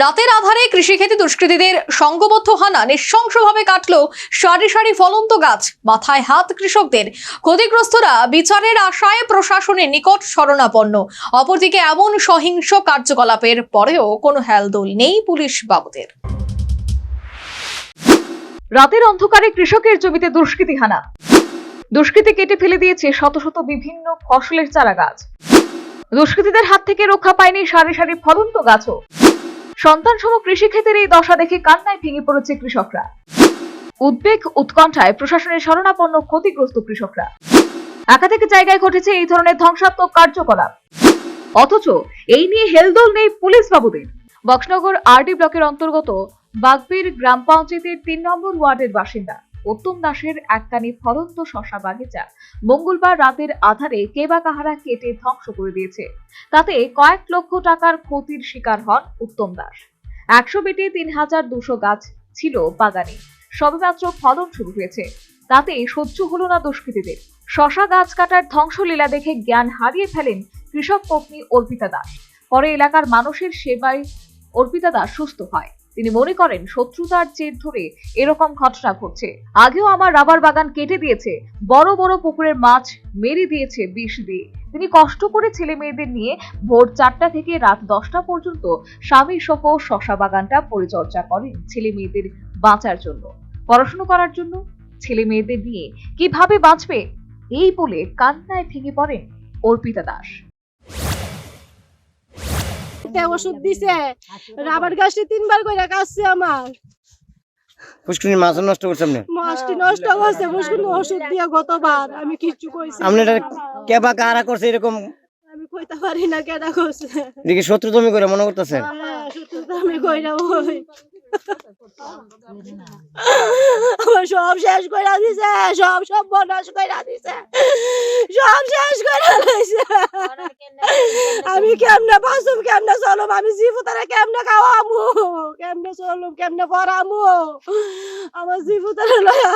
রাতের আধারে কৃষিক্ষেত্রে দুষ্কৃতীদের সংঘবদ্ধ হানা নৃশংসভাবে কাটল সারি সারি ফলন্ত গাছ। মাথায় হাত কৃষকদের। ক্ষতিগ্রস্তরা বিচারের আশায় প্রশাসনের নিকট শরণাপন্ন। অপরদিকে এমন সহিংস কার্যকলাপের পরেও কোনো হেলদোল নেই পুলিশ বাবুদের। রাতের অন্ধকারে কৃষকের জমিতে দুষ্কৃতী হানা। দুষ্কৃতী কেটে ফেলে দিয়েছে শত শত বিভিন্ন ফসলের চারা গাছ দুষ্কৃতীদের হাত থেকে রক্ষা পায়নি সারি সারি ফলন্ত গাছও। সন্তান সম কৃষিক্ষেত্রের এই দশা দেখে কান্নায় ভেঙে পড়েছে কৃষকরা। উদ্বেগ, উৎকণ্ঠায় প্রশাসনের শরণাপন্ন ক্ষতিগ্রস্ত কৃষকরা। একাধিক জায়গায় ঘটেছে এই ধরনের ধ্বংসাত্মক কার্যকলাপ। অথচ এই নিয়ে হেলদোল নেই পুলিশ বাবুদের বক্সনগর আরডি ব্লকের অন্তর্গত বাগবির গ্রাম পঞ্চায়েতের তিন নম্বর ওয়ার্ডের বাসিন্দা। উত্তম দাসের এককানি ফলন্ত শশা বাগিচা। মঙ্গলবার রাতের আধারে কেবা কাহারা কেটে ধ্বংস করে দিয়েছে। তাতে কয়েক লক্ষ টাকার ক্ষতির শিকার হন উত্তম দাস। একশো বেটে তিন হাজার দুশো গাছ ছিল বাগানে। সবেমাত্র ফলন শুরু হয়েছে। তাতে সহ্য হলো না দুষ্কৃতীদের। শশা গাছ কাটার ধ্বংসলীলা দেখে জ্ঞান হারিয়ে ফেলেন কৃষক পত্নী অর্পিতা দাস। পরে এলাকার মানুষের সেবায় অর্পিতা দাস সুস্থ হয়। তিনি মনে করেন শত্রুতার জের ধরে এরকম ঘটনা ঘটছে। আগেও আমার রাবার বাগান কেটে দিয়েছে, বড় বড় পুকুরের মাছ মেরে দিয়েছে বিষ দিয়ে। তিনি কষ্ট করে ছেলে মেয়েদের নিয়ে ভোর চারটা থেকে রাত দশটা পর্যন্ত স্বামী সহ শশা বাগানটা পরিচর্যা করেন ছেলে মেয়েদের বাঁচার জন্য। পড়াশুনো করার জন্য ছেলে মেয়েদের নিয়ে কীভাবে বাঁচবে? এই বলে কান্নায় ভেঙে পড়েন অর্পিতা দাস। ওষুধ দিছে। রাবার গাছটি তিনবার করে কাটছে আমার। মাছ নষ্ট করছে আপনি? মাছটি নষ্ট করছে ওষুধ দিয়ে গতবার। আমি কিচ্ছু কইছি আপনি এটা কেবা কারা করছে এরকম? আমি কইতে পারি না কেডা করছে। দেখি শত্রু তুমি করে মনে করতেছে শত্রু তো আমি কইরা ওই। আমার সব শেষ করে দিছে সব সব বনাশ করে দিছে সব শেষ করে দিছে আমি কেমনে বাঁচুম কেমনে চলুম আমি জীবতারা কেমনে খাওয়ামু কেমনে চলুম কেমনে পড়ামু আমার জীবতারা লয়া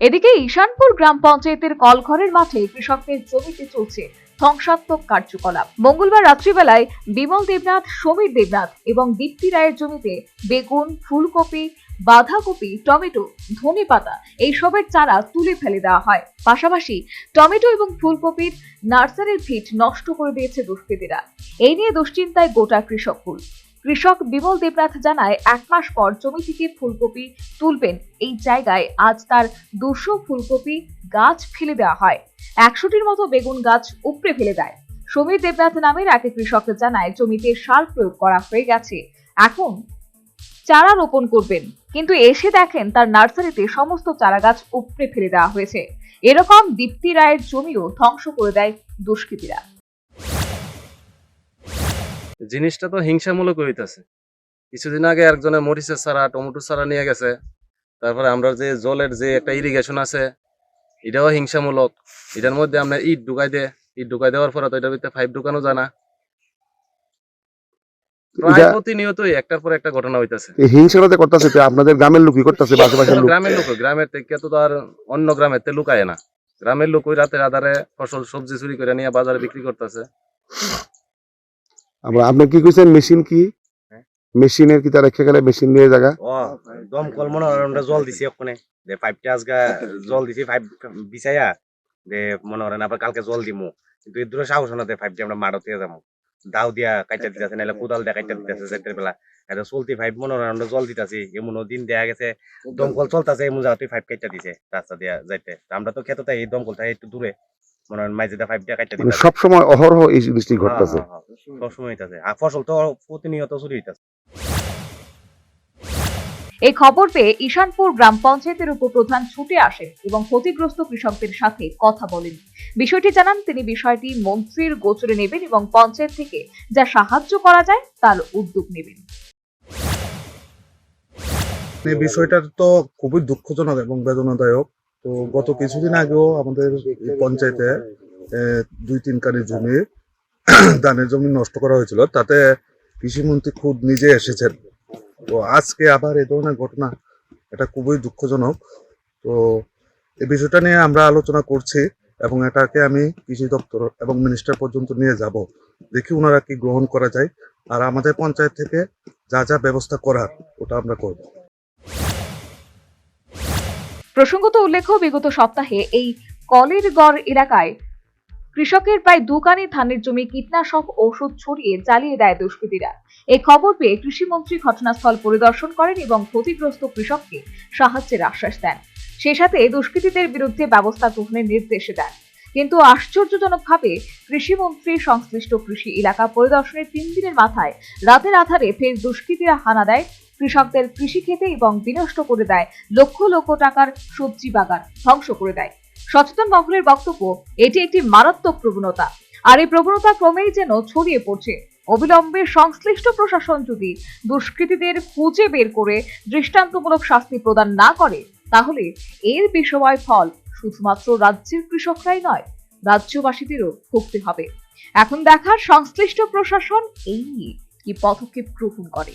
এদিকে ঈশানপুর গ্রাম পঞ্চায়েতের কলঘরের মাঠে কৃষকদের জমিতে চলছে ধ্বংসাত্মক কার্যকলাপ। মঙ্গলবার রাত্রিবেলায় বিমল দেবনাথ, সমীর দেবনাথ এবং দীপ্তি রায়ের জমিতে বেগুন, ফুলকপি, বাঁধাকপি, টমেটো ধনেপাতা এইসবের চারা তুলে ফেলে দেওয়া হয়। পাশাপাশি টমেটো এবং ফুলকপির নার্সারির ভিট নষ্ট করে দিয়েছে দুষ্কৃতীরা। এই নিয়ে দুশ্চিন্তায় গোটা কৃষক কৃষককুল কৃষক বিমল দেবনাথ জানায়, এক মাস পর জমি থেকে ফুলকপি তুলবেন। এই জায়গায় আজ তার দুশো ফুলকপি গাছ ফেলে দেওয়া হয়। একশোটির মতো বেগুন গাছ উপড়ে ফেলে দেয়। সমীর দেবনাথ নামের এক কৃষক জানায়, জমিতে সার প্রয়োগ করা হয়ে গেছে। এখন চারা রোপণ করবেন। কিন্তু এসে দেখেন তার নার্সারিতে সমস্ত চারা গাছ উপড়ে ফেলে দেওয়া হয়েছে। এরকম দীপ্তি রায়ের জমিও ধ্বংস করে দেয় দুষ্কৃতীরা। জিনিসটা তো হিংসামূলক হইতাছে। কিছুদিন আগে একজনের মরিচের চারা টমেটো চারা নিয়ে গেছে। তারপরে আমরা যে জলের যে একটা ইরিগেশন আছে এটাও হিংসামূলক। এটার মধ্যে আমরা ইট ঢুকাই দে ইট ঢুকাই দেওয়ার পরে তো এটার ভিতরে পাইপ ঢুকানো জানা প্রতিনিয়তই একটার পর একটা ঘটনা হইতাছে। হিংসাটা করতেছে তো আপনাদের গ্রামের লোকই করতেছে আশেপাশের লোক? গ্রামের লোক গ্রামের থেকে তো আর অন্য গ্রামের তে লুকায় না। গ্রামের লোক ওই রাতের আধারে ফসল সবজি চুরি করে নিয়ে বাজারে বিক্রি করতেছে। আমরা আপনি কি কইছেন মেশিন কি। মেশিনের কি রেখে গেলে মেশিন নিয়ে জায়গা? দমকল মনে হয় জল দিছি ওখানে যে পাইপটা আজকে জল দিছি, পাইপ বিছাইয়া যে মনে হয় আবার কালকে জল দিমু। কিন্তু এর দূরে সাহস না পাইপ দিয়ে আমরা মারতে যাব দাও দিয়া কাইটা দিতেছে নাহলে কোদাল দিয়া কাইটা দিতেছে চারটের বেলা। এটা চলতি পাইপ মনে হয় আমরা জল দিতেছি এমন দিন দেয়া গেছে, দমকল চলতেছে, এমন জায়গাতে পাইপ কাইটা দিছে, রাস্তা দিয়া যাইতে। আমরা তো খেতে এই দমকলটা একটু দূরে। মনে হয় মানে সব সময় অহরহ এই জিনিসটি ঘটতেছে। সবসময় হইতাছে। আর ফসল তো প্রতিনিয়ত চুরি হইতাছে। এই খবর পেয়ে ঈশানপুর গ্রাম পঞ্চায়েতের উপপ্রধান ছুটে আসেন এবং ক্ষতিগ্রস্ত কৃষকদের সাথে কথা বলেন। বিষয়টি জানান তিনি বিষয়টি মন্ত্রীর গোচরে নেবেন এবং পঞ্চায়েত থেকে যা সাহায্য করা যায় তার উদ্যোগ নেবেন। বিষয়টা তো খুবই দুঃখজনক এবং বেদনাদায়ক। তো গত কিছুদিন আগেও আমাদের পঞ্চায়েতে দুই তিন কানি জমি, ধানের জমি নষ্ট করা হয়েছিল। তাতে কৃষিমন্ত্রী খুদ নিজে এসেছেন। তো আজকে আবার এই ধরনের ঘটনা, এটা খুবই দুঃখজনক। তো এই বিষয়টা নিয়ে আমরা আলোচনা করছি এবং এটাকে আমি কৃষি দপ্তর এবং মিনিস্টার পর্যন্ত নিয়ে যাব। দেখি ওনারা কি গ্রহণ করা যায়। আর আমাদের পঞ্চায়েত থেকে যা যা ব্যবস্থা করার, ওটা আমরা করব। প্রসঙ্গত উল্লেখ্য, বিগত সপ্তাহে এই কলের গড় এলাকায় কৃষকের প্রায় দুকানি ধানের জমি, কীটনাশক ঔষধ ছড়িয়ে জ্বালিয়ে দেয় দুষ্কৃতীরা। এই খবর পেয়ে কৃষিমন্ত্রী ঘটনাস্থল পরিদর্শন করেন এবং ক্ষতিগ্রস্ত কৃষককে সাহায্যের আশ্বাস দেন। সেই সাথে দুষ্কৃতীদের বিরুদ্ধে ব্যবস্থা গ্রহণের নির্দেশ দেন। কিন্তু আশ্চর্যজনকভাবে কৃষিমন্ত্রী সংশ্লিষ্ট কৃষি এলাকা পরিদর্শনের তিন দিনের মাথায় রাতের আধারে ফের দুষ্কৃতীরা হানা দেয় কৃষকদের কৃষি খেতে এবং বিনষ্ট করে দেয় লক্ষ লক্ষ টাকার সবজি বাগান ধ্বংস করে দেয়। সচেতন মহলের বক্তব্য, এটি একটি মারাত্মক প্রবণতা। আর এই প্রবণতা ক্রমেই যেন ছড়িয়ে পড়ছে। অবিলম্বে সংশ্লিষ্ট প্রশাসন যদি দুষ্কৃতীদের খুঁজে বের করে দৃষ্টান্তমূলক শাস্তি প্রদান না করে, তাহলে এর বিষময় ফল শুধুমাত্র রাজ্যের কৃষকরাই নয়, রাজ্যবাসীদেরও ভুগতে হবে। এখন দেখার সংশ্লিষ্ট প্রশাসন এই নিয়ে কি পদক্ষেপ গ্রহণ করে।